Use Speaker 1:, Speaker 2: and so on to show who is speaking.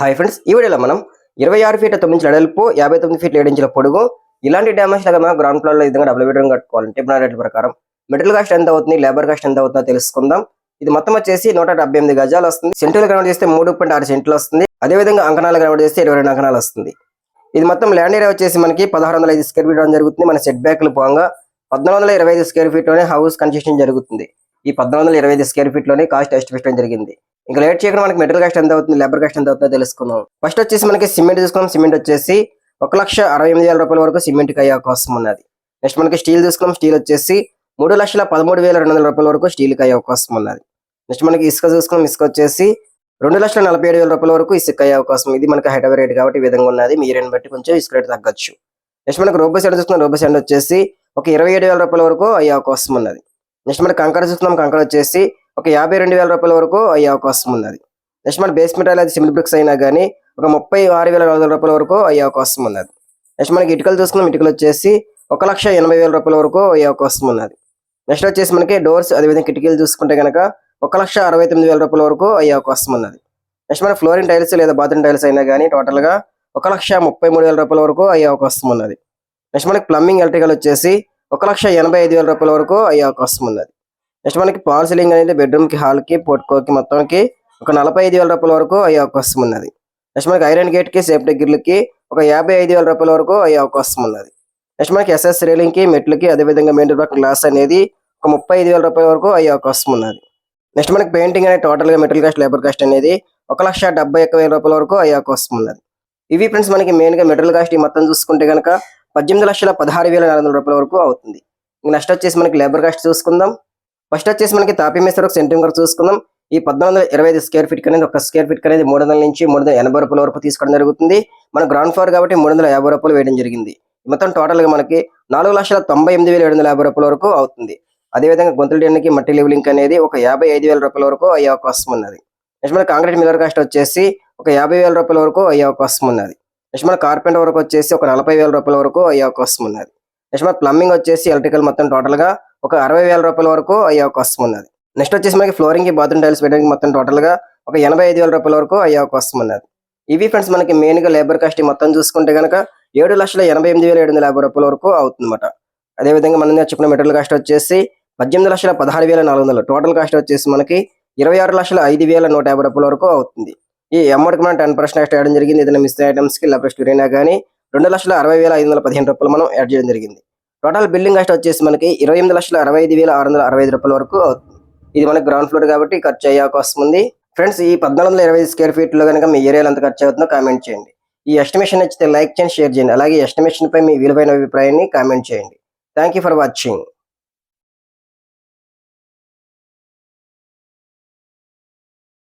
Speaker 1: Hi friends ఈ వీడియోలో మనం ఇరవై ఆరు ఫీట్ల తొమ్మిది ఇంచుల వెడల్పు యాభై తొమ్మిది ఫీట్ ఏడు ఇంచుల పొడుగు ఇలాంటి డ్యామేజ్ లాగా మనం గ్రౌండ్ ఫ్లోర్లో విధంగా డబుల్ బెడ్రూమ్ కట్టుకోవాలంటే ఇప్పుడు రేట్ల ప్రకారం మెటీరియల్ కాస్ట్ ఎంత అవుతుంది లేబర్ కాస్ట్ ఎంత అవుతుందో తెలుసుకుందాం. ఇది మొత్తం వచ్చేసి నూట డెబ్బై ఎనిమిది గజాలు వస్తుంది. సెంట్రల్ గ్రౌండ్ చేస్తే మూడు పాయింట్ ఆరు సెంట్లు వస్తుంది. అదే విధంగా అంకణాల గ్రౌండ్ చేస్తే ఇరవై రెండు అంకణాలు వస్తుంది. ఇది మొత్తం ల్యాండ్ ఏరియా వచ్చేసి మనకి పదహారు వందల ఐదు స్క్వేర్ ఫీట్ జరుగుతుంది. మన సెట్ బ్యాక్లు పోగా పద్నాలుగు వందల ఇరవై ఐదు స్క్వేర్ ఫీట్లోనే హౌస్ కన్స్ట్రక్షన్ జరుగుతుంది. ఈ పద్నాలుగు వందల ఇరవై ఐదు స్క్వేర్ ఫీట్లోనే కాస్ట్ ఎస్టిమేషన్ జరిగింది. ఇంకా లేట్ చేయకుండా మనకి మెటీరియల్ కాస్ట్ ఎంత అవుతుంది లేబర్ కాస్ట్ ఎంత అవుతుందో తెలుసుకుందాం. ఫస్ట్ వచ్చేసి మనకి సిమెంట్ తీసుకున్నాం. సిమెంట్ వచ్చేసి ఒక లక్ష అరవై ఎనిమిది వేల రూపాయల వరకు సిమెంట్ అయ్యే అవకాశం ఉన్నది. నెక్స్ట్ మనకి స్టీల్ తీసుకున్నాం. స్టీల్ వచ్చేసి మూడు లక్షల పదమూడు వేల రెండు వందల రూపాయల వరకు స్టీల్కి అయ్యే అవకాశం ఉన్నది. నెక్స్ట్ మనకి ఇసుక చూసుకున్నాం. ఇసుక వచ్చేసి రెండు లక్షల నలభై ఏడు వేల రూపాయల వరకు ఇసుక అయ్యే అవకాశం ఇది మనకి హైట్ రేట్ కాబట్టి ఈ విధంగా ఉన్నది. మీరేని బట్టి కొంచెం ఇసుక రేట్ తగ్గొచ్చు. నెక్స్ట్ మనకి రోబో సెండ్ చూసుకున్న. రోబో సెండ్ వచ్చేసి ఒక ఇరవై ఏడు వేల రూపాయల వరకు అయ్యే అవకాశం ఉన్నది. నెక్స్ట్ మనకి కంకర చూస్తున్నాం. కంకర వచ్చేసి ఒక యాభై రెండు వేల రూపాయల వరకు అయ్యే అవకాశం ఉన్నది నెక్స్ట్ మన బేస్ మెటీరియల్ అది సిమెంట్ బ్రిక్స్ అయినా కానీ ఒక ముప్పై ఆరు వేల నాలుగు రూపాయల వరకు అయ్యే అవకాశం ఉన్నది నెక్స్ట్ మనకి ఇటుకలు చూసుకున్నాం ఇటుకలు వచ్చేసి ఒక లక్ష ఎనభై వేల రూపాయల వరకు అయ్యే అవకాశం ఉన్నది నెక్స్ట్ వచ్చేసి మనకి డోర్స్ అదేవిధంగా కిటికీలు చూసుకుంటే కనుక ఒక లక్ష అరవై తొమ్మిది వేల రూపాయల వరకు అయ్యే అవకాశం ఉన్నది నెక్స్ట్ మన ఫ్లోరింగ్ టైల్స్ లేదా బాత్రూమ్ టైల్స్ అయినా కానీ టోటల్గా ఒక లక్ష ముప్పై మూడు వేల రూపాయల వరకు అయ్యే అవకాశం ఉన్నది నెక్స్ట్ మనకి ప్లంబింగ్ ఎలక్ట్రికల్ వచ్చేసి ఒక లక్ష ఎనభై ఐదు వేల రూపాయల వరకు అయ్యే అవకాశం ఉన్నది నెక్స్ట్ మనకి పాల్ సీలింగ్ అనేది బెడ్రూమ్కి కి హాల్కి పోర్ట్కోకి మొత్తానికి ఒక నలభై ఐదు వేల రూపాయల వరకు అయ్యే అవకాశం ఉన్నది. నెక్స్ట్ మనకి ఐరన్ గేట్కి సేఫ్టీ గిర్లకి ఒక యాభై ఐదు వేల రూపాయల వరకు అయ్యే అవకాశం ఉన్నది. నెక్స్ట్ మనకి ఎస్ఎస్ రేలింగ్కి మెట్లకి అదేవిధంగా మెయిన్ డోర్ గ్లాస్ అనేది ఒక ముప్పై ఐదు వేల రూపాయల వరకు అయ్యే అవకాశం ఉన్నది. నెక్స్ట్ మనకి పెయింటింగ్ అనేది టోటల్గా మెటీరియల్ కాస్ట్ లేబర్ కాస్ట్ అనేది ఒక లక్ష డెబ్బై ఒక్క వేల రూపాయల వరకు అయ్యే అవకాశం ఉన్నది. ఇవి ఫ్రెండ్స్ మనకి మెయిన్గా మెటీరియల్ కాస్ట్ ఈ మొత్తం చూసుకుంటే కనుక పద్దెనిమిది లక్షల పదహారు వేల నాలుగు వందల రూపాయల వరకు అవుతుంది. నెక్స్ట్ వచ్చేసి మనకి లేబర్ కాస్ట్ చూసుకుందాం. ఫస్ట్ వచ్చేసి మనకి తాపీ మేసర్ ఒక సెంటింగ్ వరకు చూసుకుందాం. ఈ పద్నాలుగు వందల ఇరవై ఐదు స్క్వేర్ ఫీట్ అనేది ఒక స్క్వేర్ ఫీట్ అనేది మూడు వందల నుంచి మూడు వందల ఎనభై రూపాయల వరకు తీసుకోవడం జరుగుతుంది. మన గ్రౌండ్ ఫ్లోర్ కాబట్టి మూడు వందల యాభై రూపాయలు వేయడం జరిగింది. మొత్తం టోటల్గా మనకి నాలుగు లక్షల తొంభై ఎనిమిది వేల ఏడు వందల యాభై రూపాయల వరకు అవుతుంది. అదేవిధంగా గొంతుల డెన్నికి మట్టి లెవెలింగ్ అనేది ఒక యాభై ఐదు వేల రూపాయల వరకు అయ్యే అవకాశం ఉన్నది. నెక్స్ట్ మన కాంక్రీట్ మిల్లర్ కాస్ట్ వచ్చేసి ఒక యాభై వేల రూపాయల వరకు అయ్యే అవకాశం ఉన్నది. నెక్స్ట్ మన కార్పెంటర్ వరకు వచ్చేసి ఒక నలభై వేల రూపాయల వరకు అయ్యే అవకాశం ఉన్నది. నెక్స్ట్ మన ప్లంబింగ్ వచ్చేసి ఎలక్ట్రికల్ మొత్తం టోటల్గా ఒక అరవై వేల రూపాయల వరకు అయ్యే అవకాశం ఉన్నది. నెక్స్ట్ వచ్చేసి మనకి ఫ్లోరింగ్కి బాత్రూమ్ టైల్స్ వేయడానికి మొత్తం టోటల్గా ఒక ఎనభై ఐదు వేల రూపాయల వరకు అయ్యే అవకాశం ఉన్నది. ఇవి ఫ్రెండ్స్ మనకి మెయిన్గా లేబర్ కాస్ట్ మొత్తం చూసుకుంటే కనుక ఏడు లక్షల ఎనభై ఎనిమిది వేల ఏడు వందల యాభై రూపాయల వరకు అవుతుందన్నమాట. అదేవిధంగా మనం చెప్పిన మెటీరియల్ కాస్ట్ వచ్చేసి పద్దెనిమిది లక్షల పదహారు వేల నాలుగు వందలు. టోటల్ కాస్ట్ వచ్చేసి మనకి ఇరవై ఆరు లక్షల ఐదు వేల నూట యాభై రూపాయల వరకు అవుతుంది. ఈ అమౌంట్కి మనం టెన్ పర్సెంట్ ఎక్స్ట్రా చేయడం జరిగింది. ఏదైనా మిస్ ఐటమ్స్కి లేకపోతే అయినా కానీ రెండు లక్షల అరవై వేల ఐదు వందల పదిహేను రూపాయలు మనం యాడ్ చేయడం జరిగింది. టోటల్ బిల్డింగ్ కాస్ట్ వచ్చేసి మనకి ఇరవై ఎనిమిది లక్షల అరవై ఐదు వేల ఆరు వందల అరవై ఐదు రూపాయల వరకు ఇది మనకి గ్రౌండ్ ఫ్లోర్ కాబట్టి ఖర్చు అయ్యే అవకాశం ఉంది. ఫ్రెండ్స్ ఈ పద్నాలుగు వందల ఇరవై స్క్వేర్ ఫీట్లో కనుక మీ ఏరియాలో ఎంత ఖర్చు అవుతుందో కామెంట్ చేయండి. ఈ ఎస్టిమేషన్ నచ్చితే లైక్ చేయండి షేర్ చేయండి. అలాగే ఎస్టిమేషన్ పై మీ విలువైన అభిప్రాయాన్ని కామెంట్ చేయండి. Thank for watching